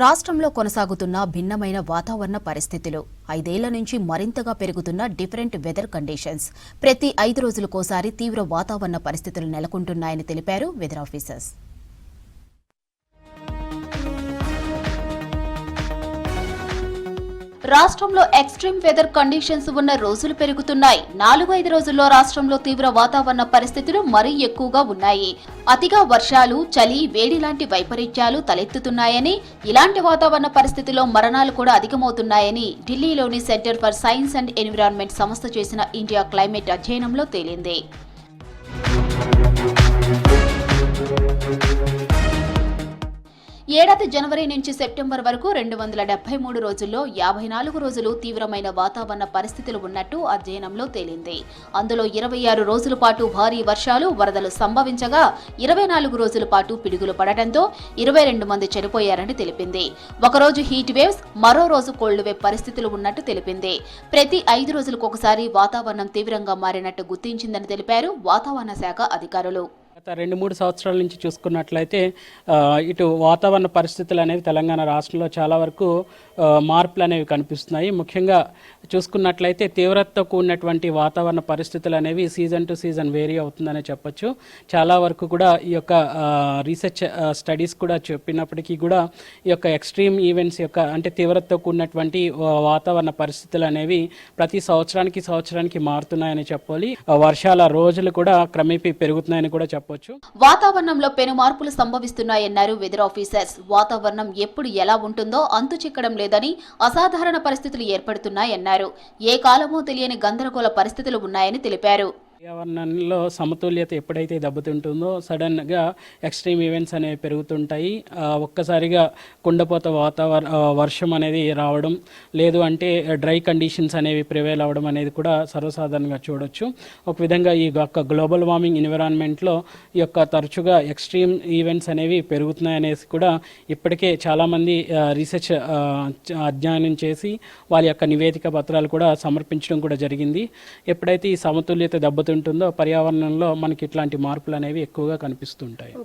రాష్ట్రంలో కొనసాగుతున్న భిన్నమైన వాతావరణ పరిస్థితులు. ఐదేళ్ళ నుంచి మరింతగా పెరుగుతున్న డిఫరెంట్ వెదర్ కండిషన్స్. ప్రతి ఐదు రోజులకోసారి తీవ్ర వాతావరణ పరిస్థితులు నెలకొంటున్నాయని తెలిపారు వెదర్ ఆఫీసర్స్. రాష్ట్రంలో ఎక్స్ట్రీమ్ వెదర్ కండిషన్స్ ఉన్న రోజులు పెరుగుతున్నాయి. నాలుగు ఐదు రోజుల్లో రాష్ట్రంలో తీవ్ర వాతావరణ పరిస్థితులు మరీ ఎక్కువగా ఉన్నాయి. అతిగా వర్షాలు చలి వేడి లాంటి వైపరీత్యాలు తలెత్తుతున్నాయని ఇలాంటి వాతావరణ పరిస్థితుల్లో మరణాలు కూడా అధికమవుతున్నాయని ఢిల్లీలోని Centre for Science and Environment సంస్థ చేసిన ఇండియా క్లైమేట్ అధ్యయనంలో తేలింది. ఏడాది జనవరి నుంచి సెప్టెంబర్ వరకు రెండు వందల డెబ్బై మూడు రోజుల్లో యాభై నాలుగు రోజులు తీవ్రమైన వాతావరణ పరిస్థితులు ఉన్నట్టు అధ్యయనంలో తేలింది. అందులో ఇరవై ఆరు రోజుల పాటు భారీ వర్షాలు వరదలు సంభవించగా ఇరవై నాలుగు రోజుల పాటు పిడుగులు పడటంతో ఇరవై రెండు మంది చనిపోయారని తెలిపింది. ఒకరోజు హీట్ వేవ్స్ మరో రోజు కోల్డ్ వేవ్ పరిస్థితులు ఉన్నట్టు తెలిపింది. ప్రతి ఐదు రోజులకు ఒకసారి వాతావరణం తీవ్రంగా మారినట్టు గుర్తించిందని తెలిపారు వాతావరణ శాఖ అధికారులు. గత రెండు మూడు సంవత్సరాల నుంచి చూసుకున్నట్లయితే ఇటు వాతావరణ పరిస్థితులు అనేవి తెలంగాణ రాష్ట్రంలో చాలా వరకు మార్పులు అనేవి కనిపిస్తున్నాయి. ముఖ్యంగా చూసుకున్నట్లయితే తీవ్రతతో కూడినటువంటి వాతావరణ పరిస్థితులు అనేవి సీజన్ టు సీజన్ వేరీ అవుతుందనే చెప్పొచ్చు. చాలా వరకు కూడా ఈ యొక్క రీసెర్చ్ స్టడీస్ కూడా చెప్పినప్పటికీ కూడా ఈ యొక్క ఎక్స్ట్రీమ్ ఈవెంట్స్ యొక్క అంటే తీవ్రతతో కూడినటువంటి వాతావరణ పరిస్థితులు అనేవి ప్రతి సంవత్సరానికి సంవత్సరానికి మారుతున్నాయని చెప్పాలి. వర్షాల రోజులు కూడా క్రమేపీ పెరుగుతున్నాయని కూడా చెప్పొచ్చు? వాతావరణంలో పెను మార్పులు సంభవిస్తున్నాయన్నారు వెదర్ ఆఫీసర్స్. వాతావరణం ఎప్పుడు ఎలా ఉంటుందో అంతు చిక్కడం లేదని అసాధారణ పరిస్థితులు ఏర్పడుతున్నాయన్నారు. ఏ కాలమో తెలియని గందరగోళ పరిస్థితులు ఉన్నాయని తెలిపారు. పర్యావరణంలో సమతుల్యత ఎప్పుడైతే దెబ్బతింటుందో సడన్గా ఎక్స్ట్రీమ్ ఈవెంట్స్ అనేవి పెరుగుతుంటాయి. ఒక్కసారిగా కుండపోత వాతావరణ వర్షం అనేది రావడం లేదు అంటే డ్రై కండిషన్స్ అనేవి ప్రివేల్ అవ్వడం అనేది కూడా సర్వసాధారణంగా చూడొచ్చు. ఒక విధంగా ఈ యొక్క గ్లోబల్ వార్మింగ్ ఎన్విరాన్మెంట్లో ఈ యొక్క తరచుగా ఎక్స్ట్రీమ్ ఈవెంట్స్ అనేవి పెరుగుతున్నాయనేసి కూడా ఇప్పటికే చాలామంది రీసెర్చ్ అధ్యయనం చేసి వాళ్ళ యొక్క నివేదిక పత్రాలు కూడా సమర్పించడం కూడా జరిగింది. ఎప్పుడైతే ఈ సమతుల్యత దెబ్బతింటుందో పర్యావరణంలో మనకి ఇట్లాంటి మార్పులు అనేవి ఎక్కువగా కనిపిస్తుంటాయి.